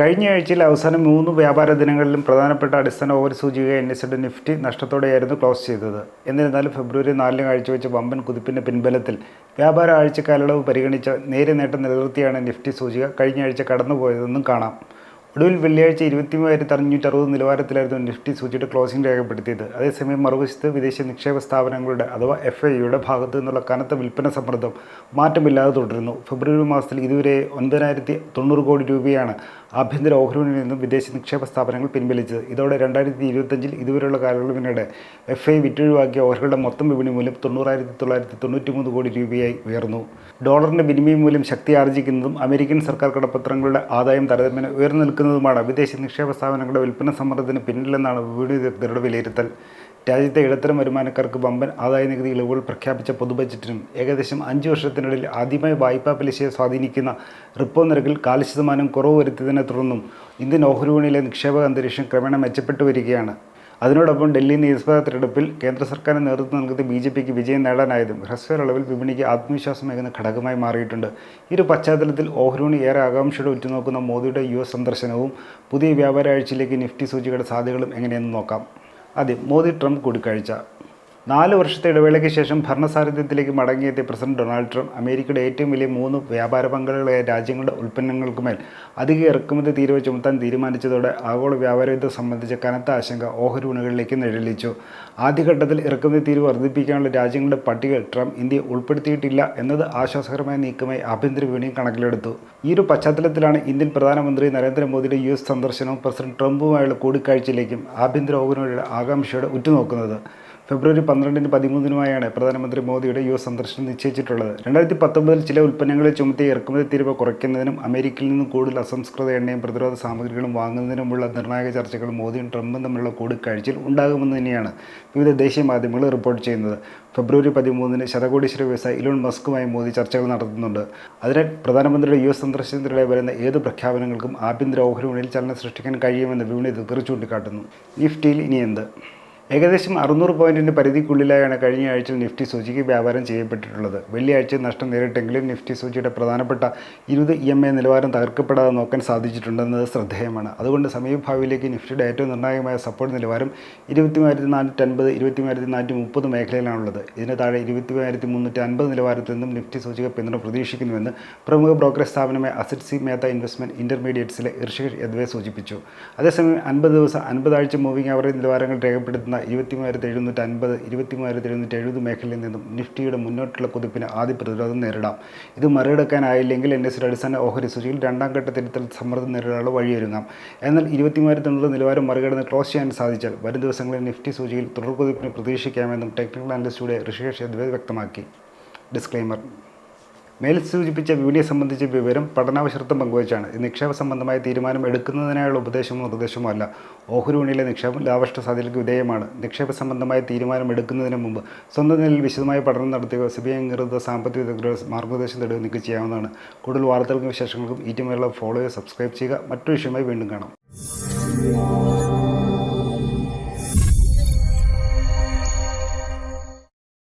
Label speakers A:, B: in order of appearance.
A: കഴിഞ്ഞ ആഴ്ചയിൽ അവസാന മൂന്ന് വ്യാപാര ദിനങ്ങളിലും പ്രധാനപ്പെട്ട അടിസ്ഥാന ഓഹരി സൂചിക എൻ എസ് നിഫ്റ്റി നഷ്ടത്തോടെയായിരുന്നു ക്ലോസ് ചെയ്തത്. എന്നിരുന്നാലും ഫെബ്രുവരി നാലിന് കാഴ്ചവെച്ച വമ്പൻ കുതിപ്പിന്റെ പിൻബലത്തിൽ വ്യാപാര ആഴ്ച കാലയളവ് പരിഗണിച്ച നേരിയ നേട്ടം നിലനിർത്തിയാണ് നിഫ്റ്റി സൂചിക കഴിഞ്ഞ ആഴ്ച കടന്നുപോയതെന്നും കാണാം. ഒടുവിൽ വെള്ളിയാഴ്ച ഇരുപത്തി മൂവായിരത്തി അറുന്നൂറ്റി അറുപത് നിലവാരത്തിലായിരുന്നു നിഫ്റ്റി സൂചിയുടെ ക്ലോസിംഗ് രേഖപ്പെടുത്തിയത്. അതേസമയം മറുവശത്ത് വിദേശ നിക്ഷേപ സ്ഥാപനങ്ങളുടെ അഥവാ എഫ് ഐയുടെ ഭാഗത്തു നിന്നുള്ള കനത്ത വിൽപ്പന സമ്മർദ്ദം മാറ്റമില്ലാതെ തുടരുന്നു. ഫെബ്രുവരി മാസത്തിൽ ഇതുവരെ ഒൻപതിനായിരത്തി തൊണ്ണൂറ് കോടി രൂപയാണ് ആഭ്യന്തര ഓഹരിയിൽ നിന്നും വിദേശ നിക്ഷേപ സ്ഥാപനങ്ങൾ പിൻവലിച്ചത്. ഇതോടെ രണ്ടായിരത്തി ഇരുപത്തഞ്ചിൽ ഇതുവരെയുള്ള കാലയളവിനിടെ എഫ് ഐ വിറ്റൊഴിവാക്കിയ ഓഹരികളുടെ മൊത്തം വിപണി മൂല്യം തൊണ്ണൂറായിരത്തി തൊള്ളായിരത്തി തൊണ്ണൂറ്റി മൂന്ന് കോടി രൂപയായി ഉയർന്നു. ഡോളറിന്റെ വിനിമയ മൂല്യം ശക്തി ആർജിക്കുന്നതും അമേരിക്കൻ സർക്കാർ കടപ്പത്രങ്ങളുടെ ആദായം താരതമ്യേന ഉയർന്നു നിൽക്കുന്നതുമാണ് വിദേശ നിക്ഷേപ സ്ഥാപനങ്ങളുടെ വിൽപ്പന സമ്മർദ്ദത്തിന് പിന്നിലെന്നാണ് വിപണി വിദഗ്ധരുടെ വിലയിരുത്തൽ. രാജ്യത്തെ ഇടത്തരം വരുമാനക്കാർക്ക് വമ്പൻ ആദായ നികുതി ഇളവുകൾ പ്രഖ്യാപിച്ച പൊതുബജറ്റിനും ഏകദേശം അഞ്ച് വർഷത്തിനിടയിൽ ആദ്യമായി വായ്പാ പലിശയെ സ്വാധീനിക്കുന്ന റിപ്പോ നിരക്കിൽ കാൽ ശതമാനം കുറവ് വരുത്തിയതിനെ തുടർന്നും ഇന്ത്യൻ ഓഹരി വിപണിയിലെ നിക്ഷേപക അന്തരീക്ഷം ക്രമേണ മെച്ചപ്പെട്ടു വരികയാണ്. അതിനോടൊപ്പം ഡൽഹി നിയമസഭാ തെരഞ്ഞെടുപ്പിൽ കേന്ദ്ര സർക്കാരിന് നേതൃത്വം നൽകുന്ന ബി ജെ പിക്ക് വിജയം നേടാനായതും ഹ്രസ്വരളവിൽ വിപണിക്ക് ആത്മവിശ്വാസമേകുന്ന ഘടകമായി മാറിയിട്ടുണ്ട്. ഈ ഒരു പശ്ചാത്തലത്തിൽ ഓഹരിണി ഏറെ ആകാംക്ഷയോടെ ഉറ്റുനോക്കുന്ന മോദിയുടെ യു എസ് സന്ദർശനവും പുതിയ വ്യാപാര ആഴ്ചയിലേക്ക് നിഫ്റ്റി സൂചികയുടെ സാധ്യതകളും എങ്ങനെയെന്ന് നോക്കാം. ആദ്യം മോദി ട്രംപ് കൂടിക്കാഴ്ച. നാല് വർഷത്തെ ഇടവേളയ്ക്ക് ശേഷം ഭരണസാരഥ്യത്തിലേക്ക് മടങ്ങിയെത്തിയ പ്രസിഡന്റ് ഡൊണാൾഡ് ട്രംപ് അമേരിക്കയുടെ ഏറ്റവും വലിയ മൂന്ന് വ്യാപാര പങ്കാളികളായ രാജ്യങ്ങളുടെ ഉൽപ്പന്നങ്ങൾക്കുമേൽ അധിക ഇറക്കുമതി തീരുവ ചുമത്താൻ തീരുമാനിച്ചതോടെ ആഗോള വ്യാപാര യുദ്ധം സംബന്ധിച്ച കനത്ത ആശങ്ക ഓഹരി വിപണികളിലേക്ക് നിഴലിച്ചു. ആദ്യഘട്ടത്തിൽ ഇറക്കുമതി തീരുവ വർദ്ധിപ്പിക്കാനുള്ള രാജ്യങ്ങളുടെ പട്ടിക ട്രംപ് ഇന്ത്യ ഉൾപ്പെടുത്തിയിട്ടില്ല എന്നത് ആശ്വാസകരമായ നീക്കമായി ആഭ്യന്തര വിപണിയും കണക്കിലെടുത്തു. ഈ ഒരു പശ്ചാത്തലത്തിലാണ് ഇന്ത്യൻ പ്രധാനമന്ത്രി നരേന്ദ്രമോദിയുടെ യു എസ് സന്ദർശനവും പ്രസിഡന്റ് ട്രംപുമായുള്ള കൂടിക്കാഴ്ചയിലേക്കും ആഭ്യന്തര ഓഹരിയുടെ ആകാംക്ഷയോടെ ഉറ്റുനോക്കുന്നത്. ഫെബ്രുവരി പന്ത്രണ്ടിന് പതിമൂന്നിനുമായാണ് പ്രധാനമന്ത്രി മോദിയുടെ യു എസ് സന്ദർശനം നിശ്ചയിച്ചിട്ടുള്ളത്. രണ്ടായിരത്തി പത്തൊമ്പതിൽ ചില ഉൽപ്പന്നങ്ങളെ ചുമത്തിയ ഇറക്കുമതി തീരുവ കുറയ്ക്കുന്നതിനും അമേരിക്കയിൽ നിന്നും കൂടുതൽ അസംസ്കൃത എണ്ണയും പ്രതിരോധ സാമഗ്രികളും വാങ്ങുന്നതിനുമുള്ള നിർണായക ചർച്ചകൾ മോദിയും ട്രംപും തമ്മിലുള്ള കൂടിക്കാഴ്ചയിൽ ഉണ്ടാകുമെന്ന് തന്നെയാണ് വിവിധ ദേശീയ മാധ്യമങ്ങൾ റിപ്പോർട്ട് ചെയ്യുന്നത്. ഫെബ്രുവരി പതിമൂന്നിന് ശതകോടീശ്വര വ്യവസായി ഇലോൺ മസ്കുമായി മോദി ചർച്ചകൾ നടത്തുന്നുണ്ട്. അതിനാൽ പ്രധാനമന്ത്രിയുടെ യു എസ് സന്ദർശനത്തിനിടെ വരുന്ന ഏത് പ്രഖ്യാപനങ്ങൾക്കും ആഭ്യന്തര ഓഹരി വിപണിയിൽ ചലനം സൃഷ്ടിക്കാൻ കഴിയുമെന്ന് വിപണി ഇത് ചൂണ്ടിക്കാട്ടുന്നു നിഫ്റ്റിയിൽ ഇനി എന്ത് ഏകദേശം അറുന്നൂറ് പോയിന്റിന്റെ പരിധിക്കുള്ളിലായാണ് കഴിഞ്ഞ ആഴ്ച നിഫ്റ്റി സൂചിക്ക് വ്യാപാരം ചെയ്യപ്പെട്ടിട്ടുള്ളത്. വെള്ളിയാഴ്ച നഷ്ടം നേരിട്ടെങ്കിലും നിഫ്റ്റി സൂചിയുടെ പ്രധാനപ്പെട്ട ഇരുപത് ഇ എം എ നിലവാരം തകർക്കപ്പെടാതെ നോക്കാൻ സാധിച്ചിട്ടുണ്ടെന്നത് ശ്രദ്ധേയമാണ്. അതുകൊണ്ട് സമീപഭാവിയിലേക്ക് നിഫ്റ്റിയുടെ ഏറ്റവും നിർണായകമായ സപ്പോർട്ട് നിലവാരം ഇരുപത്തിമൂവായിരത്തി നാനൂറ്റി അൻപത് ഇരുപത്തിമൂവായിരത്തി നാനൂറ്റി മുപ്പത് മേഖലയിലാണുള്ളത്. ഇതിന് താഴെ ഇരുപത്തിമൂവായിരത്തി മുന്നൂറ്റി അൻപത് നിലവാരത്തിൽ നിന്നും നിഫ്റ്റി സൂചിക പിന്തുണ പ്രതീക്ഷിക്കുന്നുവെന്ന് പ്രമുഖ ബ്രോക്കറേജ് സ്ഥാപനമായ അസിറ്റ് സി മേത്ത ഇൻവെസ്റ്റ്മെന്റ് ഇന്റർമീഡിയറ്റ്സിലെ ഋഷികേഷ് യദ്വേ സൂചിപ്പിച്ചു. അതേസമയം അൻപത് ദിവസം അൻപതാഴ്ച മൂവിംഗ് ആവറേജ് നിലവാരങ്ങൾ രേഖപ്പെടുത്തുന്ന ഇരുപത്തിമൂവായിരത്തി എഴുന്നൂറ്റി അൻപത് ഇരുപത്തിമൂവായിരത്തി എഴുന്നൂറ്റി എഴുപത് മേഖലയിൽ നിന്നും നിഫ്റ്റിയുടെ മുന്നോട്ടുള്ള കുതിപ്പിന് ആദ്യ പ്രതിരോധം നേരിടാം. ഇത് മറികടക്കാനായില്ലെങ്കിൽ എൻ എസ് അടിസ്ഥാന ഓഹരി സൂചിയിൽ രണ്ടാം ഘട്ട തിരുത്തൽ സമ്മർദ്ദം നേരിടാനുള്ള വഴിയൊരുങ്ങാം. എന്നാൽ ഇരുപത്തിമൂവായിരത്തി തൊണ്ണൂറ് നിലവാരം മറികടന്ന് ക്ലോസ് ചെയ്യാൻ സാധിച്ചാൽ വരും ദിവസങ്ങളിൽ നിഫ്റ്റി സൂചിയിൽ തുടർ തുടർകുതിപ്പിന് പ്രതീക്ഷിക്കാമെന്നും ടെക്നിക്കൽ അനലിസ്റ്റുടെ ഋഷികേഷ് എന്നിവ വ്യക്തമാക്കി. ഡിസ്ക്ലെയിമർ മേൽ സൂചിപ്പിച്ച വിപണിയെ സംബന്ധിച്ച വിവരം പഠനാവശ്യത്വം പങ്കുവച്ചാണ്. നിക്ഷേപ സംബന്ധമായ തീരുമാനം എടുക്കുന്നതിനായുള്ള ഉപദേശമോ നിർദ്ദേശമോ അല്ല. ഓഹരി വിപണിയിലെ നിക്ഷേപം ലാഭഷ്ട സാധ്യതയ്ക്ക് വിധേയമാണ്. നിക്ഷേപ സംബന്ധമായ തീരുമാനം എടുക്കുന്നതിന് മുമ്പ് സ്വന്തം നിലയിൽ വിശദമായ പഠനം നടത്തുകയോ സിബി അംഗീകൃത സാമ്പത്തിക വിദഗ്ധരുടെ മാർഗനിർദ്ദേശം തേടുകയോ നിങ്ങൾക്ക് ചെയ്യാവുന്നതാണ്. കൂടുതൽ വാർത്തകൾക്കും വിശേഷങ്ങൾക്കും ഈ ടീമുള്ള ഫോളോ സബ്സ്ക്രൈബ് ചെയ്യുക. മറ്റൊരു വിഷയമായി വീണ്ടും കാണാം.